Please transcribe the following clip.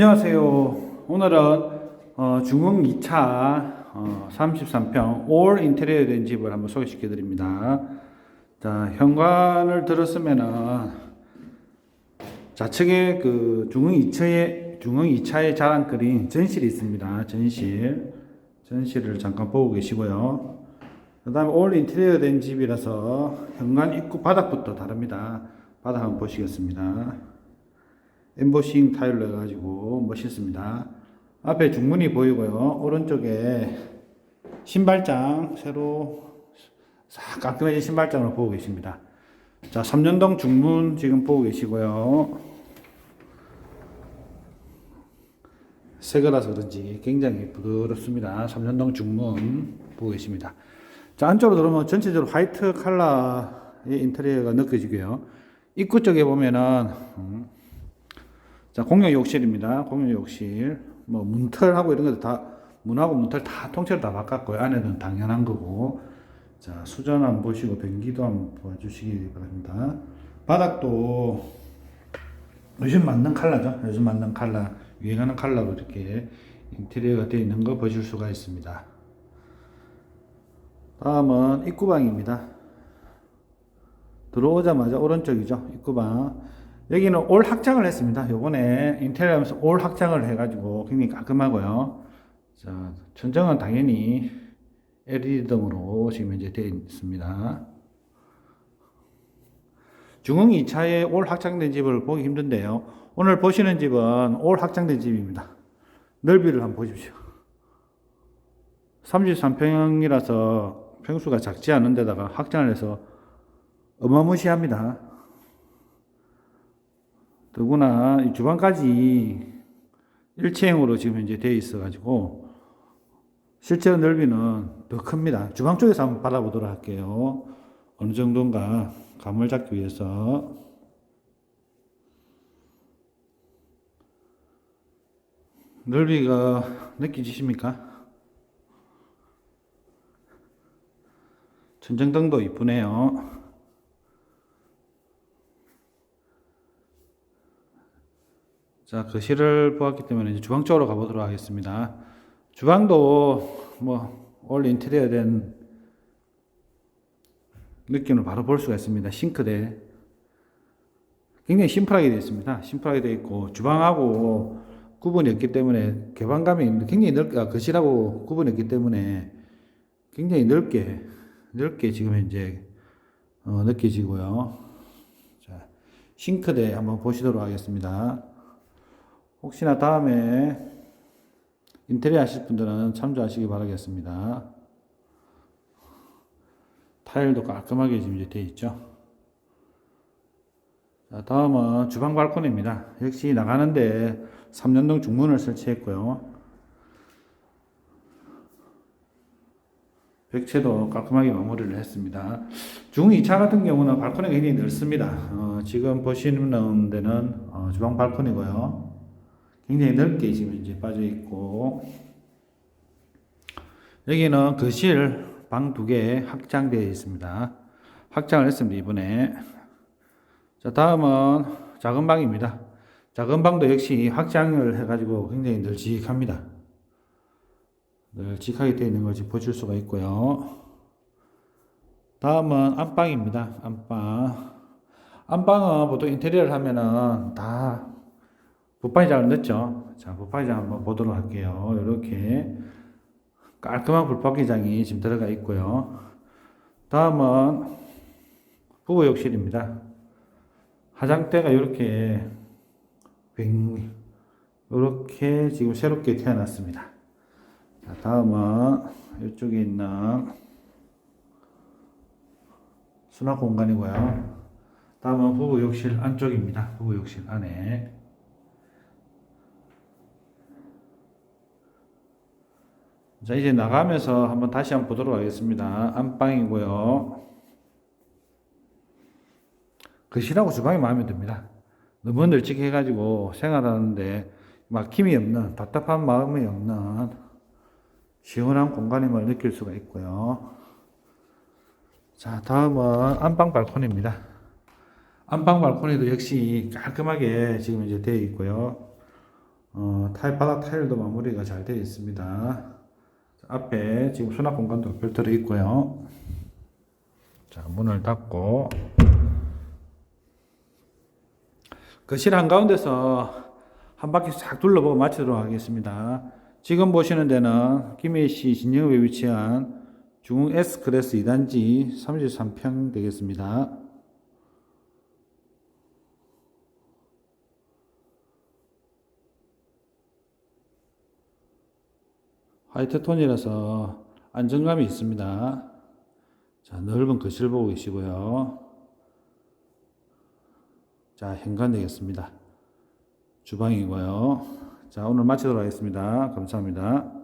안녕하세요. 오늘은 어, 중흥 2차 어, 33평 올 인테리어 된 집을 한번 소개시켜 드립니다. 자, 현관을 들었으면은 좌측에 그 중흥 2차에 중흥 2차의 자랑거리 전실이 있습니다. 전실. 전실을 잠깐 보고 계시고요. 그다음에 올 인테리어 된 집이라서 현관 입구 바닥부터 다릅니다. 바닥 한번 보시겠습니다. 엠보싱 타일로 해가지고 멋있습니다. 앞에 중문이 보이고요. 오른쪽에 신발장 새로 싹 깔끔해진 신발장을 보고 계십니다. 자, 삼년동 중문 지금 보고 계시고요. 새 거라서 그런지 굉장히 부드럽습니다. 삼년동 중문 보고 계십니다. 자, 안쪽으로 들어오면 전체적으로 화이트 컬러의 인테리어가 느껴지고요. 입구 쪽에 보면은 음, 자, 공용 욕실입니다. 공용 욕실. 뭐, 문털하고 이런 것도 다, 문하고 문털 다 통째로 다 바꿨고요. 안에는 당연한 거고. 자, 수전 한번 보시고, 변기도 한번 봐주시기 바랍니다. 바닥도 요즘 맞는 컬러죠. 요즘 맞는 컬러, 유행하는 컬러로 이렇게 인테리어가 되어 있는 거 보실 수가 있습니다. 다음은 입구방입니다. 들어오자마자 오른쪽이죠. 입구방. 여기는 올 확장을 했습니다. 요번에 인테리어 하면서 올 확장을 해가지고 굉장히 깔끔하고요. 자, 천정은 당연히 LED 등으로 지금 이제 되어 있습니다. 중흥 2차에 올 확장된 집을 보기 힘든데요. 오늘 보시는 집은 올 확장된 집입니다. 넓이를 한번 보십시오. 33평이라서 평수가 작지 않은 데다가 확장을 해서 어마무시합니다. 더구나 이 주방까지 일체형으로 지금 현재 되어 있어가지고 실제로 넓이는 더 큽니다. 주방 쪽에서 한번 받아보도록 할게요. 어느 정도인가 감을 잡기 위해서 넓이가 느껴지십니까? 천정등도 이쁘네요. 자, 거실을 보았기 때문에 이제 주방 쪽으로 가보도록 하겠습니다. 주방도 뭐, 올 인테리어 된 느낌을 바로 볼 수가 있습니다. 싱크대. 굉장히 심플하게 되어 있습니다. 심플하게 되어 있고, 주방하고 구분이 없기 때문에 개방감이 굉장히 넓게, 아, 거실하고 구분이 없기 때문에 굉장히 넓게, 넓게 지금 현재, 어, 느껴지고요. 자, 싱크대 한번 보시도록 하겠습니다. 혹시나 다음에 인테리어 하실 분들은 참조하시기 바라겠습니다. 타일도 깔끔하게 지금 이제 되어 있죠. 자, 다음은 주방 발코니입니다. 역시 나가는데 3년동 중문을 설치했고요. 벽체도 깔끔하게 마무리를 했습니다. 중 2차 같은 경우는 발코니가 굉장히 넓습니다. 어, 지금 보시는 데는 어, 주방 발코니고요. 굉장히 넓게 지금 이제 빠져 있고 여기는 거실 방 두 개 확장되어 있습니다. 확장을 했습니다 이번에. 자 다음은 작은 방입니다. 작은 방도 역시 확장을 해가지고 굉장히 널찍합니다. 널찍하게 되어 있는 것을 보실 수가 있고요. 다음은 안방입니다. 안방. 안방은 보통 인테리어를 하면은 다 붙박이장을 넣죠. 자, 붙박이장 한번 보도록 할게요. 이렇게 깔끔한 붙박이장이 지금 들어가 있고요. 다음은 부부 욕실입니다. 화장대가 이렇게 뱅 이렇게 지금 새롭게 태어났습니다. 자, 다음은 이쪽에 있는 수납 공간이고요. 다음은 부부 욕실 안쪽입니다. 부부 욕실 안에 자, 이제 나가면서 한번 다시 한번 보도록 하겠습니다. 안방이고요. 거실하고 주방이 마음에 듭니다. 너무 널찍해가지고 생활하는데 막힘이 없는, 답답한 마음이 없는 시원한 공간임을 느낄 수가 있고요. 자, 다음은 안방 발코니입니다. 안방 발코니도 역시 깔끔하게 지금 이제 되어 있고요. 어, 타일 바닥 타일도 마무리가 잘 되어 있습니다. 자, 앞에 지금 수납 공간도 별도로 있고요. 자, 문을 닫고 거실 한가운데서 한 바퀴 싹 둘러보고 마치도록 하겠습니다. 지금 보시는 데는 김해시 진영읍에 위치한 중흥 S클래스 2단지 33평 되겠습니다. 화이트 톤이라서 안정감이 있습니다. 자, 넓은 거실 보고 계시고요. 자, 현관 되겠습니다. 주방이고요. 자, 오늘 마치도록 하겠습니다. 감사합니다.